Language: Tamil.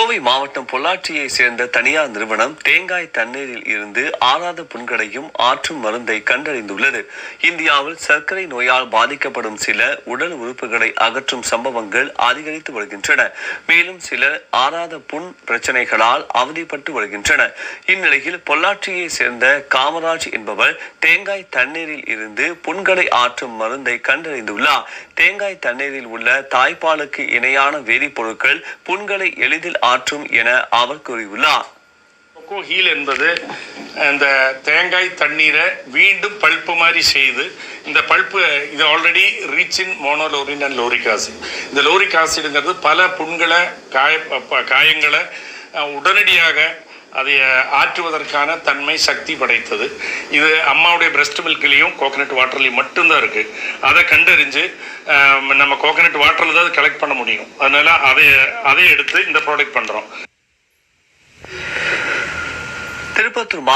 கோவை மாவட்டம் பொள்ளாச்சியை சேர்ந்த தனியார் நிறுவனம் தேங்காய் தண்ணீரில் இருந்து ஆறாத புண்களையும் ஆற்றும் மருந்தை கண்டறிந்துள்ளது. இந்தியாவில் சர்க்கரை நோயால் பாதிக்கப்படும் சில உடல் உறுப்புகளை அகற்றும் சம்பவங்கள் அதிகரித்து வருகின்றன. மேலும் சிலர் ஆறாத புண் பிரச்சனைகளால் அவதிப்பட்டு வருகின்றனர் இந்நிலையில் பொள்ளாச்சியை சேர்ந்த காமராஜ் என்பவர் தேங்காய் தண்ணீரில் இருந்து புண்களை ஆற்றும் மருந்தை கண்டறிந்துள்ளார். தேங்காய் தண்ணீரில் உள்ள தாய்ப்பாலுக்கு இணையான வேதிப்பொருட்கள் புண்களை எளிதில் ஆற்றும் என அவர் கூறியுள்ளார். கொக்கோ ஹீல் என்பது இந்த தேங்காய் தண்ணீரை மீண்டும் பல்ப்பு மாதிரி செய்து இந்த பல்ப்பு இது already reach in monolaurin and lauric acid இந்த லோரிக் ஆசிடுங்கிறது பல புண்களை காய ப- காயங்களை உடனடியாக அதை ஆற்றுவதற்கான தன்மை சக்தி படைத்தது. இது அம்மாவுடைய பிரஸ்ட் மில்க்லேயும் கோகனட் வாட்டர்லேயும் மட்டும்தான் இருக்குது அதை கண்டறிஞ்சு நம்ம கோகனட் வாட்டரில் தான் கலெக்ட் பண்ண முடியும். அதனால அதை அதை எடுத்து இந்த ப்ராடக்ட் பண்ணுறோம் திருப்பத்தூர் மா